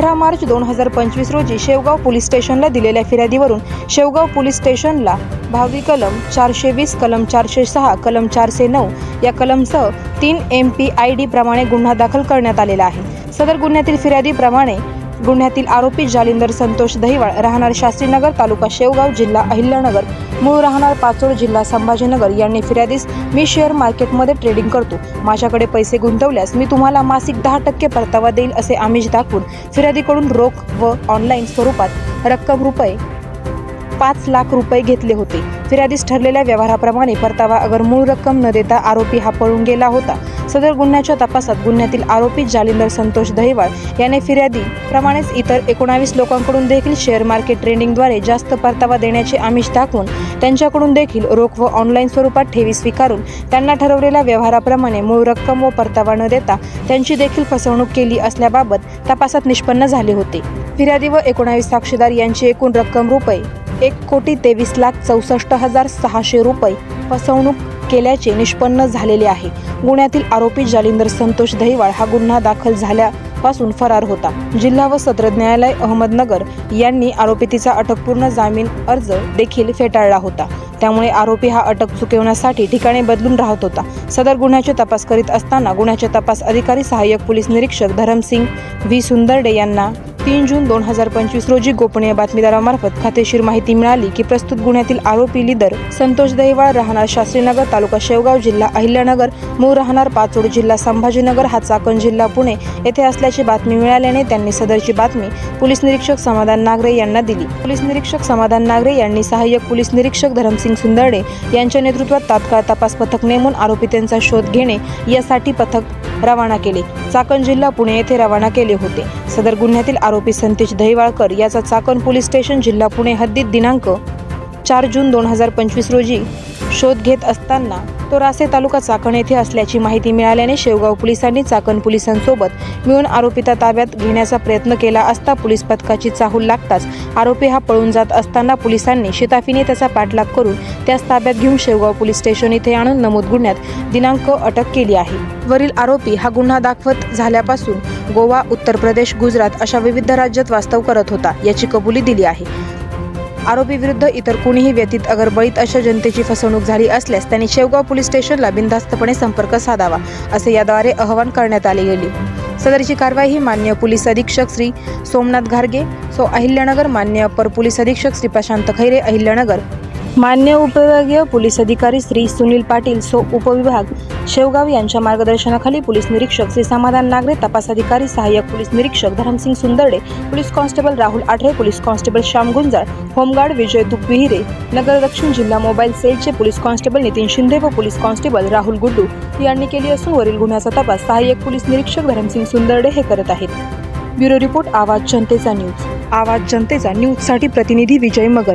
अठरा मार्च दोन हजार पंचवीस रोजी शेवगाव पोलीस स्टेशनला दिलेल्या फिर्यादीवरून शेवगाव पोलीस स्टेशनला भावी कलम चारशे वीस कलम चारशे सहा कलम चारशे नऊ या कलमसह तीन एम पी आय डी प्रमाणे गुन्हा दाखल करण्यात आलेला आहे. सदर गुन्ह्यातील फिर्यादीप्रमाणे गुन्ह्यातील आरोपी जालिंदर संतोष दहिवाळ राहणार शास्त्रीनगर तालुका शेवगाव जिल्हा अहिल्यानगर. मूळ राहणार पाचोड जिल्हा संभाजीनगर यांनी फिर्यादीस मी शेअर मार्केटमध्ये ट्रेडिंग करतो. माझ्याकडे पैसे गुंतवल्यास मी तुम्हाला मासिक दहा टक्के परतावा देईल असे आमिष दाखवून फिर्यादीकडून रोख व ऑनलाईन स्वरूपात रक्कम रुपये पाच लाख रुपये घेतले होते. फिर्यादीस ठरलेल्या व्यवहाराप्रमाणे परतावा अगर मूळ रक्कम न देता आरोपी हा पळून गेला होता. सदर गुन्ह्याच्या तपासात गुन्ह्यातील आरोपी जालिंदर संतोष दहिवाळ याने फिर्यादी प्रमाणेच इतर एकोणावीस लोकांकडून देखील शेअर मार्केट ट्रेडिंगद्वारे जास्त परतावा देण्याचे आमिष दाखवून त्यांच्याकडून देखील रोख व ऑनलाईन स्वरूपात ठेवी स्वीकारून त्यांना ठरवलेल्या व्यवहाराप्रमाणे मूळ रक्कम व परतावा न देता त्यांची देखील फसवणूक केली असल्याबाबत तपासात निष्पन्न झाले होते. फिर्यादी व एकोणावीस साक्षीदार यांची एकूण रक्कम रुपये एक कोटी तेवीस लाख चौसष्ट हजार सहाशे रुपये फसवणूक केल्याचे निष्पन्न झालेले आहे. गुन्ह्यातील आरोपी जालिंदर संतोष दहिवाळ हा गुन्हा दाखल झाल्यापासून फरार होता. जिल्हा व सत्र न्यायालय अहमदनगर यांनी आरोपीतीचा अटकपूर्ण जामीन अर्ज देखील फेटाळला होता. त्यामुळे आरोपी हा अटक चुकवण्यासाठी ठिकाणी बदलून राहत होता. सदर गुन्ह्याचे तपास करीत असताना गुन्ह्याचे तपास अधिकारी सहाय्यक पोलीस निरीक्षक धरमसिंग व्ही. सुंदरडे यांना तीन जून दोन हजार पंचवीस रोजी गोपनीय बातमीदारामार्फत खातेशीर माहिती मिळाली की प्रस्तुत गुन्ह्यातील आरोपी लिदर संतोष दहिवाळ राहणार शास्त्रीनगर तालुका शेवगाव जिल्हा अहिल्यानगर मूळ राहणार पाचोड जिल्हा संभाजीनगर हा चाकण जिल्हा पुणे येथे असल्याची बातमी मिळाल्याने त्यांनी सदरची बातमी पोलीस निरीक्षक समाधान नागरे यांना दिली. पोलीस निरीक्षक समाधान नागरे यांनी सहाय्यक पोलीस निरीक्षक धरमसिंग सुंदरडे यांच्या नेतृत्वात तात्काळ तपास पथक नेमून आरोपींचा शोध घेणे यासाठी पथक रवाना केले. चाकण जिल्हा पुणे येथे रवाना केले होते. सदर गुन्ह्यातील आरोपी संतेश दहिवाळकर याचा चाकण पोलीस स्टेशन जिल्हा पुणे हद्दीत दिनांक चार जून दोन हजार पंचवीस रोजी शोध घेत असताना तो रासे तालुका चाकण येथे असल्याची माहिती मिळाल्याने शेवगाव पोलिसांनी चाकण पोलिसांसोबत मिळून आरोपीता ताब्यात घेण्याचा प्रयत्न केला असता पोलीस पथकाची चाहूल लागताच आरोपी हा पळून जात असताना पोलिसांनी शिताफीने त्याचा पाठलाग करून त्यास ताब्यात घेऊन शेवगाव पोलीस स्टेशन इथे आणून नमूद गुन्ह्यात दिनांक अटक केली आहे. वरील आरोपी हा गुन्हा दाखवत झाल्यापासून गोवा उत्तर प्रदेश गुजरात अशा विविध राज्यात वास्तव करत होता याची कबुली दिली आहे. आरोपीविरुद्ध इतर कुणीही व्यतीत अगर बळीत अशा जनतेची फसवणूक झाली असल्यास त्यांनी शेवगाव पोलीस स्टेशनला बिनधास्तपणे संपर्क साधावा असे याद्वारे आवाहन करण्यात आले गेले. सदरची कारवाई ही मान्य पोलीस अधीक्षक श्री सोमनाथ घारगे सो अहिल्यानगर मान्य अपर पोलीस अधीक्षक श्री प्रशांत खैरे अहिल्यानगर मान्य उपविभागीय पोलीस अधिकारी श्री सुनील पाटील सो उपविभाग शेवगाव यांच्या मार्गदर्शनाखाली पोलीस निरीक्षक श्री समाधान नागरे तपास अधिकारी सहाय्यक पोलीस निरीक्षक Dharamsingh Sundarde police constable Rahul Athare police constable Shyam Gunjal home guard Vijay Dupvihire Nagar दक्षिण जिल्हा मोबाईल सेलचे पोलीस कॉन्स्टेबल नितीन शिंदे व पोलीस कॉन्स्टेबल राहुल गुड्डू यांनी केली असून वरील गुन्ह्याचा तपास सहाय्यक पोलीस निरीक्षक धरमसिंग सुंदरडे हे करत आहेत. ब्युरो रिपोर्ट आवाज जनतेचा न्यूज. आवाज जनतेचा न्यूजसाठी प्रतिनिधी विजय मगर.